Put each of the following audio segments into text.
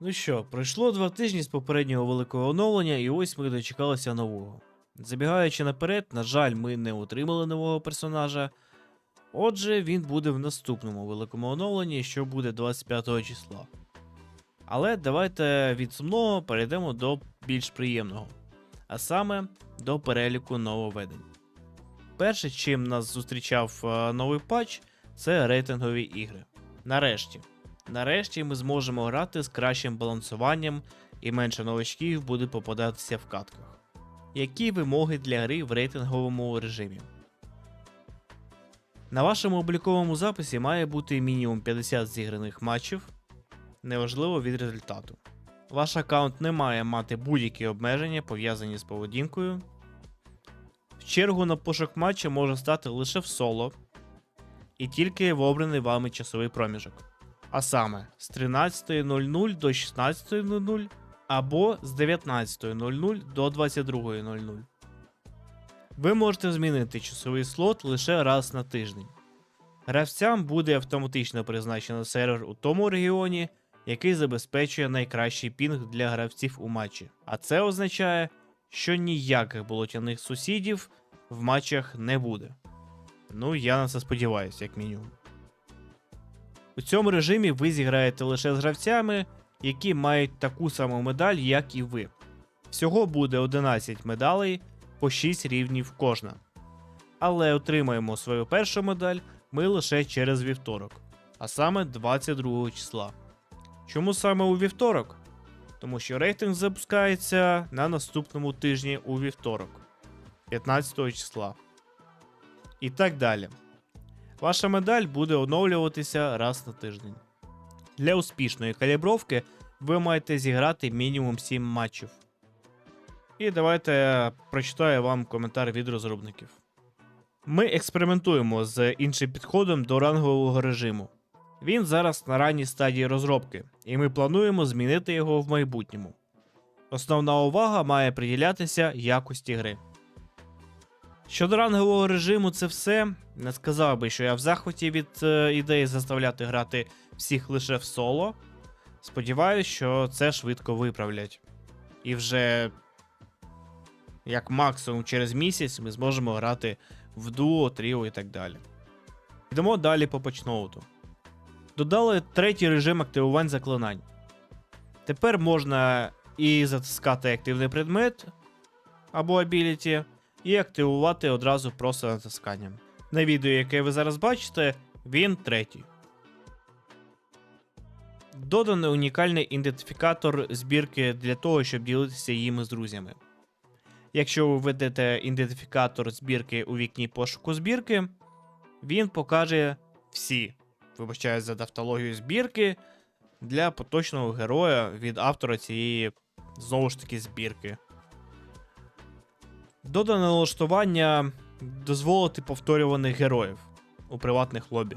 Ну що, пройшло два тижні з попереднього великого оновлення, і ось ми дочекалися нового. Забігаючи наперед, на жаль, ми не отримали нового персонажа. Отже, він буде в наступному великому оновленні, що буде 25 числа. Але давайте від сумного перейдемо до більш приємного, а саме до переліку нововведень. Перше, чим нас зустрічав е, новий патч, це рейтингові ігри. Нарешті. Нарешті ми зможемо грати з кращим балансуванням і менше новачків буде попадатися в катках. Які вимоги для гри в рейтинговому режимі? На вашому обліковому записі має бути мінімум 50 зіграних матчів, неважливо від результату. Ваш аккаунт не має мати будь-які обмеження, пов'язані з поведінкою. В чергу на пошук матча може стати лише в соло, і тільки в обраний вами часовий проміжок. А саме з 13.00 до 16.00 або з 19.00 до 22.00. Ви можете змінити часовий слот лише раз на тиждень. Гравцям буде автоматично призначено сервер у тому регіоні, який забезпечує найкращий пінг для гравців у матчі. А це означає, що ніяких болотяних сусідів в матчах не буде. Ну, я на це сподіваюся, як мінімум. У цьому режимі ви зіграєте лише з гравцями, які мають таку саму медаль, як і ви. Всього буде 11 медалей по 6 рівнів кожна. Але отримаємо свою першу медаль ми лише через вівторок, а саме 22 числа. Чому саме у вівторок? Тому що рейтинг запускається на наступному тижні у вівторок, 15 числа. І так далі. Ваша медаль буде оновлюватися раз на тиждень. Для успішної калібровки ви маєте зіграти мінімум 7 матчів. І давайте прочитаю вам коментар від розробників. Ми експериментуємо з іншим підходом до рангового режиму. Він зараз на ранній стадії розробки, і ми плануємо змінити його в майбутньому. Основна увага має приділятися якості гри. Щодо рангового режиму, це все. Не сказав би, що я в захваті від е, ідеї заставляти грати всіх лише в соло. Сподіваюсь, що це швидко виправлять. І вже як максимум через місяць ми зможемо грати в дуо, тріо і так далі. Йдемо далі по почноуту. Додали третій режим активувань заклинань. Тепер можна і затискати активний предмет або абіліті, і активувати одразу просто натисканням. На відео, яке ви зараз бачите, він третій. Доданий унікальний ідентифікатор збірки для того, щоб ділитися їми з друзями. Якщо ви введете ідентифікатор збірки у вікні пошуку збірки, він покаже всі, вибачаю за тавтологію збірки для поточного героя від автора цієї знову ж таки збірки. Додане налаштування дозволити повторюваних героїв у приватних лобі.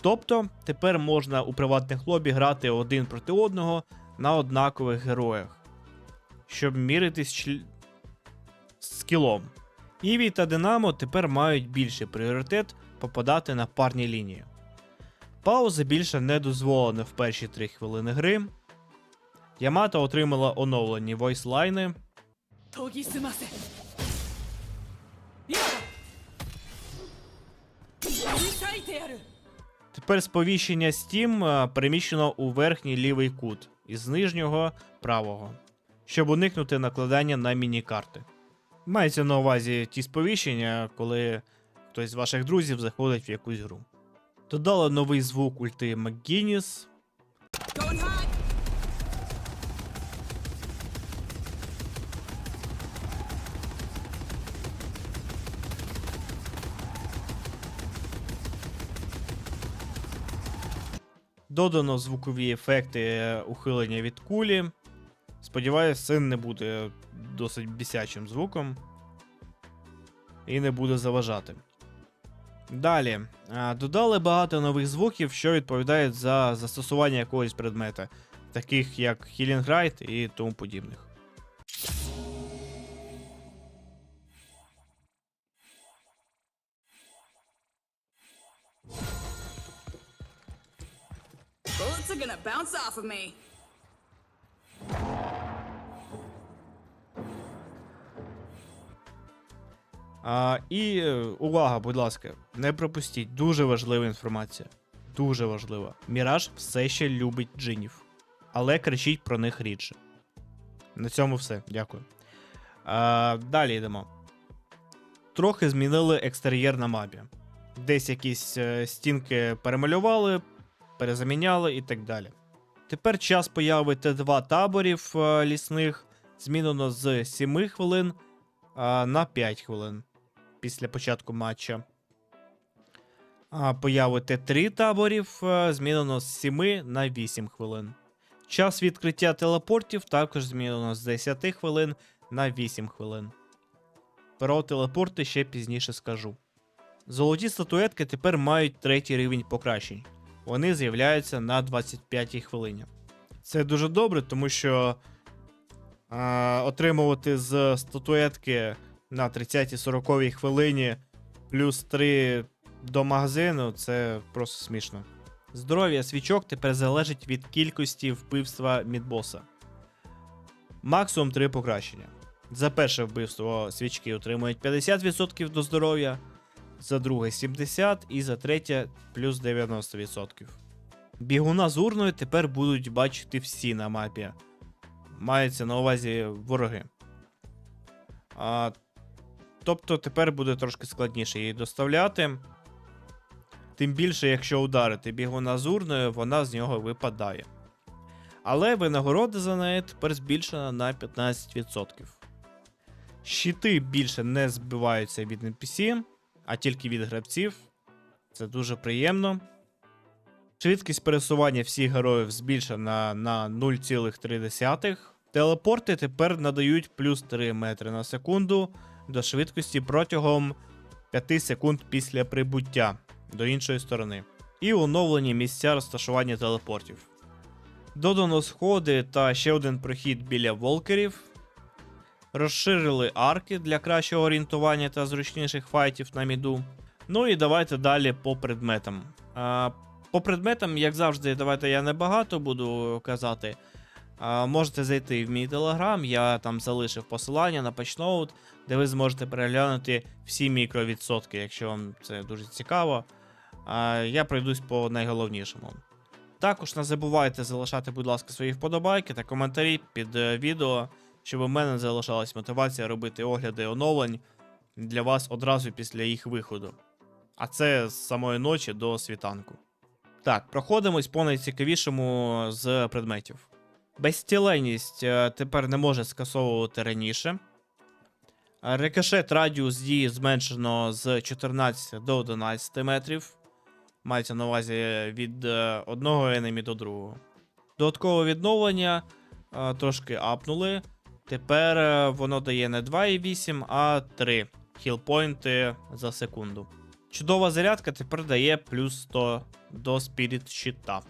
Тобто тепер можна у приватних лобі грати один проти одного на однакових героях, щоб міритись чл... з скілом. Іві та Динамо тепер мають більший пріоритет попадати на парні лінії. Пауза більше не дозволена в перші 3 хвилини гри. Ямато отримала оновлені войслайни. 研ぎ澄ませ今だ切り裂いてやる Тепер сповіщення Steam е, переміщено у верхній лівий кут із нижнього правого, щоб уникнути накладання на міні-карти. Мається на увазі ті сповіщення, коли хтось з ваших друзів заходить в якусь гру. Додали новий звук ульти МакГініс. Додано звукові ефекти е, ухилення від кулі. Сподіваюсь, це не буде досить бісячим звуком. І не буде заважати. Далі. Додали багато нових звуків, що відповідають за застосування якогось предмета, таких як Healing Ride і тому подібних. bats are gonna bounce off of me. А, І е, увага, будь ласка, не пропустіть. Дуже важлива інформація. Дуже важлива. Міраж все ще любить джинів, але кричіть про них рідше. На цьому все. Дякую. А, Далі йдемо. Трохи змінили екстер'єр на мабі. Десь якісь е, стінки перемалювали, перезаміняли і так далі. Тепер час появи Т2 таборів е, лісних змінено з 7 хвилин на 5 хвилин після початку матча. Появи Т3 таборів е, змінено з 7 на 8 хвилин. Час відкриття телепортів також змінено з 10 хвилин на 8 хвилин. Про телепорти ще пізніше скажу. Золоті статуетки тепер мають третій рівень покращень. Вони з'являються на 25-й хвилині. Це дуже добре, тому що а, отримувати з статуетки на 30-40 хвилині плюс 3 до магазину це просто смішно. Здоров'я свічок тепер залежить від кількості вбивства мідбоса. Максимум 3 покращення. За перше вбивство свічки отримують 50% до здоров'я, за друге 70% і за третє плюс 90%. Бігуна з урною тепер будуть бачити всі на мапі. Мається на увазі вороги. А, тобто тепер буде трошки складніше її доставляти. Тим більше, якщо ударити бігуна з урною, вона з нього випадає. Але винагорода за неї тепер збільшена на 15%. Щити більше не збиваються від NPC, а тільки від гравців. Це дуже приємно. Швидкість пересування всіх героїв збільшена на 0,3. Телепорти тепер надають плюс 3 метри на секунду до швидкості протягом 5 секунд після прибуття до іншої сторони. І оновлені місця розташування телепортів. Додано сходи та ще один прохід біля волкерів. Розширили арки для кращого орієнтування та зручніших файтів на міду. Ну і давайте далі по предметам. А, по предметам, як завжди, давайте я небагато буду казати. А, можете зайти в мій телеграм, я там залишив посилання на патчноут, де ви зможете переглянути всі мікровідсотки, якщо вам це дуже цікаво. А, я пройдусь по найголовнішому. Також не забувайте залишати, будь ласка, свої вподобайки та коментарі під е, відео, щоб у мене залишалась мотивація робити огляди оновлень для вас одразу після їх виходу. А це з самої ночі до світанку. Так, проходимось по найцікавішому з предметів. Безтіленність е, тепер не може скасовувати раніше. Рикошет радіус дії зменшено з 14 до 11 метрів. Мається на увазі від е, одного енемі до другого. Додаткове відновлення е, трошки апнули. Тепер е, воно дає не 2,8, а 3 хілпойнти за секунду. Чудова зарядка тепер дає плюс 100 до спіріт щита.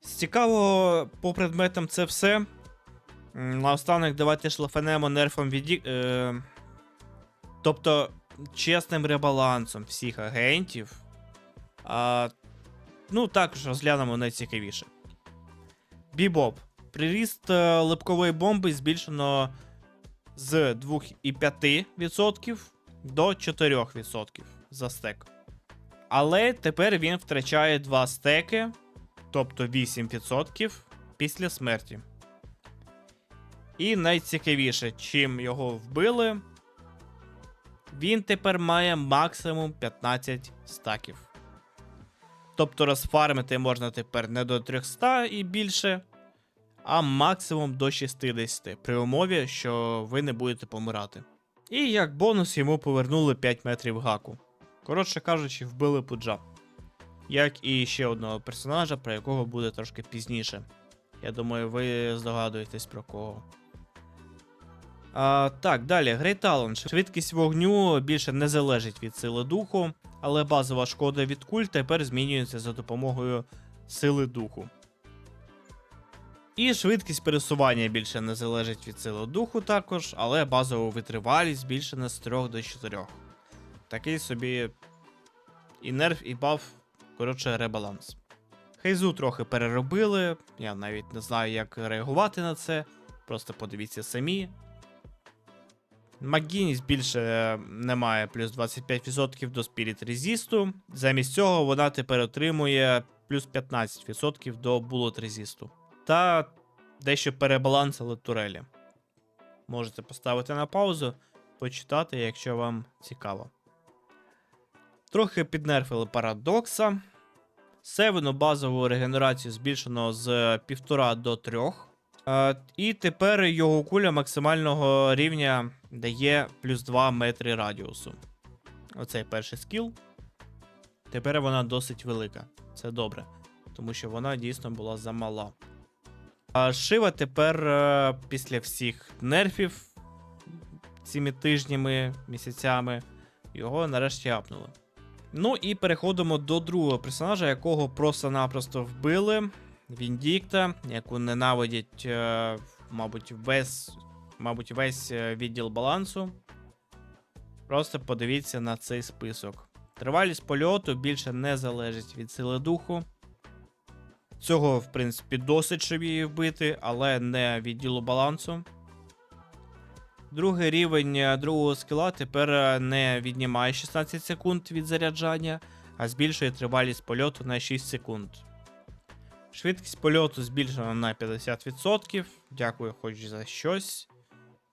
З цікавого по предметам це все. Наостанок давайте шлафанемо нерфом від. Е, тобто чесним ребалансом всіх агентів. А, ну, також розглянемо найцікавіше. Бібоп. Приріст е, липкової бомби збільшено з 2,5% до 4% за стек. Але тепер він втрачає 2 стеки, тобто 8% після смерті. І найцікавіше, чим його вбили, він тепер має максимум 15 стаків. Тобто розфармити можна тепер не до 300 і більше, а максимум до 60, при умові, що ви не будете помирати. І як бонус йому повернули 5 метрів гаку. Коротше кажучи, вбили пуджа. Як і ще одного персонажа, про якого буде трошки пізніше. Я думаю, ви здогадуєтесь про кого. А, так, далі, Great Talent. Швидкість вогню більше не залежить від сили духу, але базова шкода від куль тепер змінюється за допомогою сили духу. І швидкість пересування більше не залежить від сили духу також, але базова витривалість збільшена з 3 до 4. Такий собі і нерв, і баф, коротше, ребаланс. Хейзу трохи переробили, я навіть не знаю, як реагувати на це. Просто подивіться самі. Макгініс більше е, не має плюс 25% до Spirit Resist. Замість цього вона тепер отримує плюс 15% до Bullet Resist. Та дещо перебалансили турелі. Можете поставити на паузу, почитати, якщо вам цікаво. Трохи піднерфили парадокса. Севену базову регенерацію збільшено з 1,5 до 3. Е, І тепер його куля максимального рівня дає плюс 2 метри радіусу. Оцей перший скіл. Тепер вона досить велика. Це добре, тому що вона дійсно була замала. А Шива тепер е, після всіх нерфів цими тижнями, місяцями, його нарешті апнули. Ну і переходимо до другого персонажа, якого просто-напросто вбили. Віндікта, яку ненавидять, е, мабуть, весь, мабуть, весь е, відділ балансу. Просто подивіться на цей список. Тривалість польоту більше не залежить від сили духу. Цього, в принципі, досить, щоб її вбити, але не відділу балансу. Другий рівень е, другого скіла тепер е, не віднімає 16 секунд від заряджання, а збільшує тривалість польоту на 6 секунд. Швидкість польоту збільшена на 50%. Дякую, хоч за щось.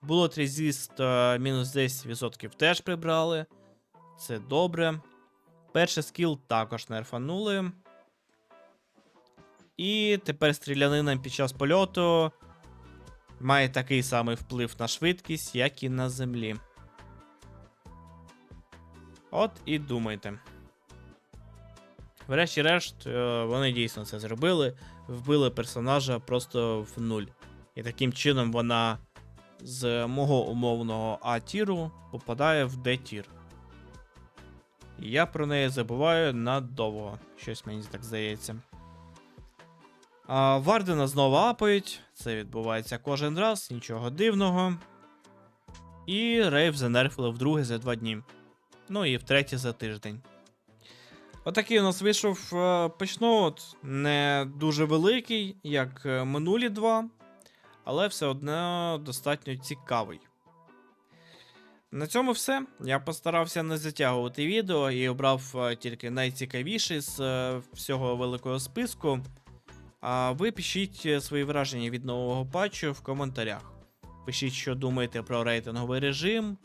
Bullet Resist е, мінус 10% теж прибрали. Це добре. Перший скіл також нерфанули. І тепер стрілянина під час польоту має такий самий вплив на швидкість, як і на землі. От і думайте. Врешті-решт, е, вони дійсно це зробили, вбили персонажа просто в нуль. І таким чином вона з мого умовного А-тіру попадає в Д-тір. І я про неї забуваю надовго. Щось мені так здається. А, Вардена знову апають. Це відбувається кожен раз, нічого дивного. І рейв занерфили вдруге за два дні. Ну і втретє за тиждень. Отакий у нас вийшов е, почну не дуже великий, як е, минулі два, але все одно достатньо цікавий. На цьому все. Я постарався не затягувати відео і обрав е, тільки найцікавіші з всього великого списку. А ви пишіть е, свої враження від нового патчу в коментарях. Пишіть, що думаєте про рейтинговий режим,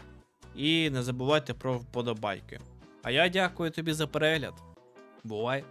і не забувайте про вподобайки. А я дякую тобі за перегляд. Бувай!